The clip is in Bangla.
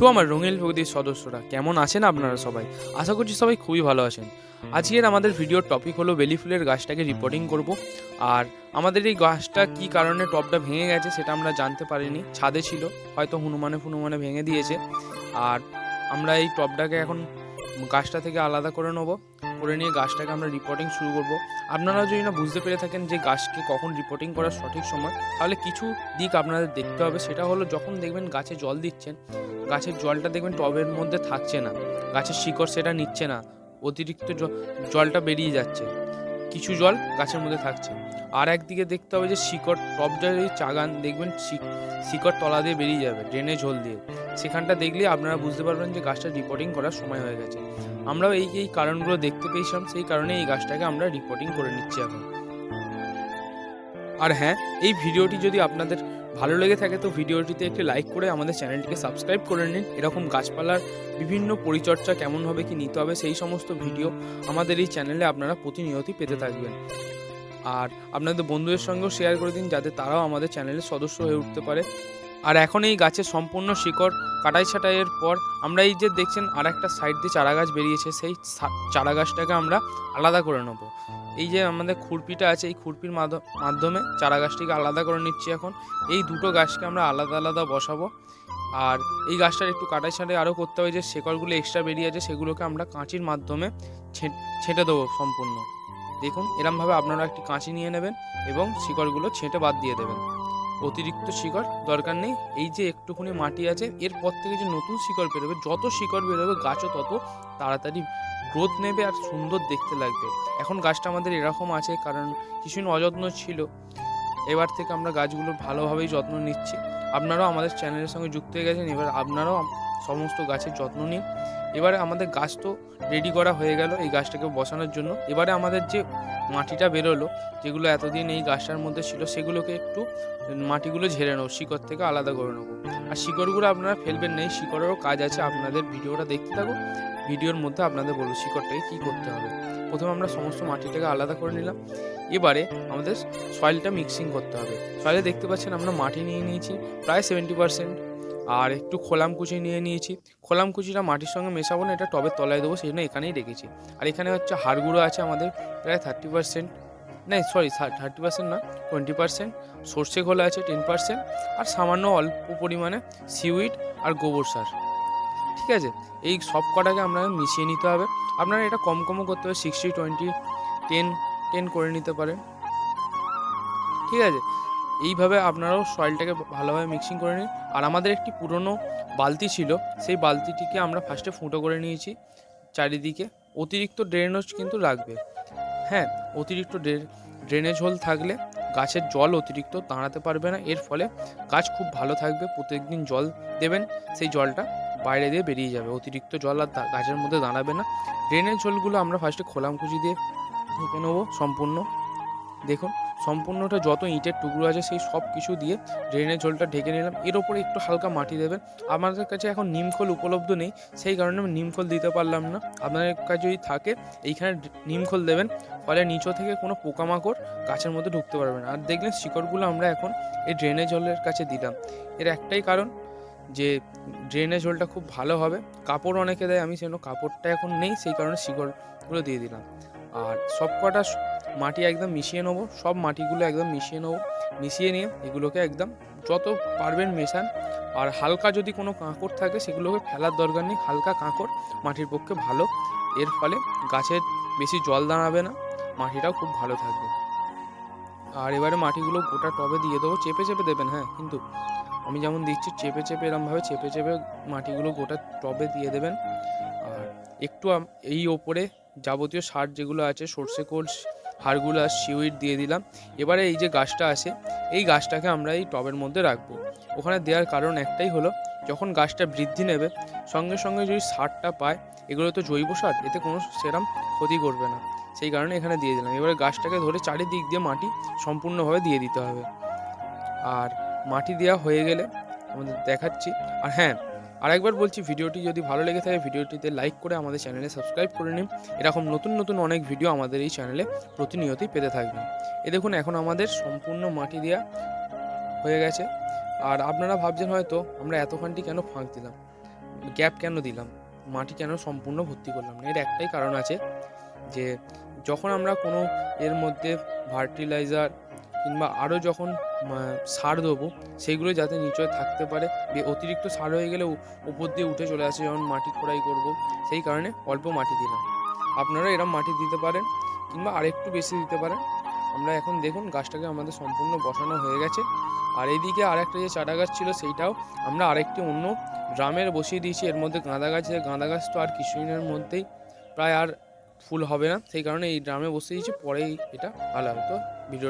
তো আমার রঙিল প্রগতির সদস্যরা কেমন আছেন আপনারা সবাই? আশা করছি সবাই খুবই ভালো আছেন। আজকের আমাদের ভিডিওর টপিক হলো বেলি ফুলের গাছটাকে রিপোর্টিং করব। আর আমাদের এই গাছটা কি কারণে টপটা ভেঙে গেছে সেটা আমরা জানতে পারিনি। ছাদে ছিল, হয়তো হনুমানে ফুনুমানে ভেঙে দিয়েছে। আর আমরা এই টপটাকে এখন গাছটা থেকে আলাদা করে নেব, করে নিয়ে গাছটাকে আমরা রিপোর্টিং শুরু করব। আপনারা যদি না বুঝতে পেরে থাকেন যে গাছকে কখন রিপোর্টিং করার সঠিক সময়, তাহলে কিছু দিক আপনাদের দেখতে হবে। সেটা হলো যখন দেখবেন গাছে জল দিচ্ছেন, গাছের জলটা দেখবেন টবের মধ্যে থাকছে না, গাছের শিকড় সেটা নিচ্ছে না, অতিরিক্ত জলটা বেরিয়ে যাচ্ছে, কিছু জল গাছের মধ্যে থাকছে। আর একদিকে দেখতে হবে যে শিকড় টবটা যদি চাগান, দেখবেন শিকড় তলা দিয়ে বেরিয়ে যাবে, ড্রেনে ঝোল দিয়ে। সেখানটা দেখলে আপনারা বুঝতে পারবেন যে গাছটা রিপোর্টিং করার সময় হয়ে গেছে। আমরাও এই এই কারণগুলো দেখতে পেয়েছিলাম, সেই কারণে এই গাছটাকে আমরা রিপোর্টিং করে নিচ্ছি এখন। আর হ্যাঁ এই ভিডিওটি যদি আপনাদের ভালো লেগে থাকে, তো ভিডিওটিতে একটি লাইক করে আমাদের চ্যানেলটিকে সাবস্ক্রাইব করে নিন। এরকম গাছপালার বিভিন্ন পরিচর্যা কেমনভাবে কি নিতে হবে, সেই সমস্ত ভিডিও আমাদের এই চ্যানেলে আপনারা প্রতিনিয়তই পেতে থাকবেন। আর আপনাদের বন্ধুদের সঙ্গেও শেয়ার করে দিন যাতে তারাও আমাদের চ্যানেলের সদস্য হয়ে উঠতে পারে। আর এখন এই গাছের সম্পূর্ণ শিকড় কাটাই ছাটাইয়ের পর আমরা এই যে দেখছেন আর একটা সাইড দিয়ে চারা গাছ বেরিয়েছে, সেই চারা গাছটাকে আমরা আলাদা করে নেব। এই যে আমাদের খুরপিটা আছে, এই খুরপির মাধ্য- মাধ্যমে চারা গাছটিকে আলাদা করে নিচ্ছি এখন। এই দুটো গাছকে আমরা আলাদা আলাদা বসাবো। আর এই গাছটার একটু কাটাই ছাটাই আরও করতে হবে যে, শেকড়গুলো এক্সট্রা বেরিয়ে আছে, সেগুলোকে আমরা কাঁচির মাধ্যমে ছেঁটে দেবো সম্পূর্ণ। দেখুন, এরমভাবে আপনারা একটি কাঁচি নিয়ে নেবেন এবং শিকড়গুলো ছেঁটে বাদ দিয়ে দেবেন। অতিরিক্ত শিকড় দরকার নেই। এই যে একটুখানি মাটি আছে, এরপর থেকে যে নতুন শিকড় বেরোবে, যত শিকড় বেরোবে গাছও তত তাড়াতাড়ি গ্রোথ নেবে আর সুন্দর দেখতে লাগবে। এখন গাছটা আমাদের এরকম আছে, কারণ কিছুদিন অযত্ন ছিল। এবার থেকে আমরা গাছগুলোর ভালোভাবেই যত্ন নিচ্ছি। আপনারাও আমাদের চ্যানেলের সঙ্গে যুক্ত হয়ে গেছেন, এবার আপনারাও সমস্ত গাছের যত্ন নিন। এবারে আমাদের গাছ তো রেডি করা হয়ে গেল এই গাছটাকে বসানোর জন্য। এবারে আমাদের যে মাটিটা বেরোলো, যেগুলো এতদিন এই গাছটার মধ্যে ছিল, সেগুলোকে একটু মাটিগুলো ঝেড়ে নেব, শিকড় থেকে আলাদা করে নেব। আর শিকড়গুলো আপনারা ফেলবেন না, এই শিকড়েরও কাজ আছে, আপনাদের ভিডিওটা দেখতে থাকুন। ভিডিওর মধ্যে আপনাদের বলব শিকড়টাকে কী করতে হবে। প্রথমে আমরা সমস্ত মাটিটাকে আলাদা করে নিলাম। এবারে আমাদের সয়েলটা মিক্সিং করতে হবে। সয়েলে দেখতে পাচ্ছেন আমরা মাটি নিয়ে নিয়েছি, প্রায় সেভেন্টি পার্সেন্ট আর একটু খোলাম কুচি নিয়ে নিয়েছি। খোলাম কুচিটা মাটির সঙ্গে মেশাবো না, এটা টবের তলায় দেবো, সেই জন্য এখানেই রেখেছি। আর এখানে হচ্ছে হাড় গুঁড়ো আছে আমাদের, প্রায় থার্টি পার্সেন্ট না সরি থার্টি পার্সেন্ট না টোয়েন্টি পার্সেন্ট সর্ষে খোলা আছে টেন পার্সেন্ট আর সামান্য অল্প পরিমাণে সিউইড আর গোবর সার। ঠিক আছে? এই সব কটাকে আমরা মিশিয়ে নিতে হবে। আপনারা এটা কম কমও করতে হবে সিক্সটি টোয়েন্টি টেন টেন করে নিতে পারেন। ঠিক আছে? এইভাবে আপনারাও সয়েলটাকে ভালোভাবে মিক্সিং করে নিন। আর আমাদের একটি পুরনো বালতি ছিল, সেই বালতিটিকে আমরা ফার্স্টে ফুটো করে নিয়েছি চারিদিকে। অতিরিক্ত ড্রেনেজ কিন্তু লাগবে। হ্যাঁ অতিরিক্ত ড্রেনেজ হোল থাকলে গাছের জল অতিরিক্ত দাঁড়াতে পারবে না। এর ফলে গাছ খুব ভালো থাকবে, প্রত্যেকদিন জল দেবেন, সেই জলটা বাইরে দিয়ে বেরিয়ে যাবে। অতিরিক্ত জল আর গাছের মধ্যে দাঁড়াবে না। ড্রেনেজ জলগুলো আমরা ফার্স্টে খোলাম কুচি দিয়ে ঢেকে নেব সম্পূর্ণ। দেখুন সম্পূর্ণটা যত ইটের টুকরো আছে সেই সব কিছু দিয়ে ড্রেনের জলটা ঢেকে নিলাম। এর ওপরে একটু হালকা মাটি দেবেন। আমাদের কাছে এখন নিমখোল উপলব্ধ নেই, সেই কারণে আমি নিমখোল দিতে পারলাম না। আপনাদের কাছে যদি থাকে, এইখানে নিমখোল দেবেন। ফলে নিচো থেকে কোনো পোকামাকড় গাছের মধ্যে ঢুকতে পারবে না। আর দেখলেন শিকড়গুলো আমরা এখন এই ড্রেনেজ জলের কাছে দিলাম। এর একটাই কারণ যে ড্রেনেজ জলটা খুব ভালো হবে। কাপড় অনেকে দেয়, আমি সেজন্য কাপড়টা এখন নেই, সেই কারণে শিকড়গুলো দিয়ে দিলাম। আর সব কটা মাটি একদম মিশিয়ে নেব, সব মাটিগুলো একদম মিশিয়ে নেব, মিশিয়ে নিয়ে এগুলোকে একদম যত পারবেন মেশান, আর হালকা যদি কোনো কাঁকড় থাকে সেগুলোকে ফেলার দরকার নেই, হালকা কাঁকড় মাটির পক্ষে ভালো, এর ফলে গাছের বেশি জল দাঁড়াবে না, মাটিটাও খুব ভালো থাকবে। আর এবারে মাটিগুলো গোটা টবে দিয়ে দেবো, চেপে চেপে দেবেন হ্যাঁ কিন্তু আমি যেমন দিচ্ছি চেপে চেপে এরমভাবে চেপে চেপে মাটিগুলো গোটা টবে দিয়ে দেবেন। আর একটু এই ওপরে যাবতীয় সার যেগুলো আছে, সর্ষে কোল হাড়গুলো সিউইড দিয়ে দিলাম। এবারে এই যে গাছটা আছে, এই গাছটাকে আমরা এই টবের মধ্যে রাখব। ওখানে দেওয়ার কারণ একটাই হলো, যখন গাছটা বৃদ্ধি নেবে, সঙ্গে সঙ্গে যদি সারটা পায়, এগুলো তো জৈব সার, এতে কোনো সেরাম ক্ষতি করবে না। সেই কারণে এখানে দিয়ে দিলাম। এবারে গাছটাকে ধরে চারিদিক দিয়ে মাটি সম্পূর্ণভাবে দিয়ে দিতে হবে। আর মাটি দেওয়া হয়ে গেলে আমাদের দেখাচ্ছি। আর হ্যাঁ আরেকবার বলছি, ভিডিওটি যদি ভালো লেগে থাকে, ভিডিওটিতে লাইক করে আমাদের চ্যানেলে সাবস্ক্রাইব করে নিন। এরকম নতুন নতুন অনেক ভিডিও আমাদের এই চ্যানেলে প্রতিনিয়তই পেতে থাকবেন এ দেখুন, এখন আমাদের সম্পূর্ণ মাটি দেওয়া হয়ে গেছে। আর আপনারা ভাবছেন হয়তো, আমরা এতখানটি কেন ফাঁক দিলাম? গ্যাপ কেন দিলাম? মাটি কেন সম্পূর্ণ ভর্তি করলাম না? এর একটাই কারণ আছে যে, যখন আমরা কোনো এর মধ্যে ফার্টিলাইজার কিংবা আরও যখন সার দেবো, সেইগুলো যাতে নিচয় থাকতে পারে। অতিরিক্ত সার হয়ে গেলে উপর দিয়ে উঠে চলে আসে যখন মাটি খোড়াই করব, সেই কারণে অল্প মাটি দিলাম। আপনারা এরম মাটি দিতে পারেন কিংবা আরেকটু বেশি দিতে পারেন। আমরা এখন দেখুন গাছটাকে আমাদের সম্পূর্ণ বসানো হয়ে গেছে। আর এইদিকে আরেকটা যে চারা গাছ ছিল, সেইটাও আমরা আরেকটি অন্য ড্রামের বসিয়ে দিয়েছি। এর মধ্যে গাঁদা গাছ গাঁদা গাছ তো আর কিছুদিনের মধ্যেই প্রায় আর ফুল হবে না। সেই কারণে এই ড্রামে বসিয়ে দিয়েছি, পরেই এটা হবে তো ভিডিও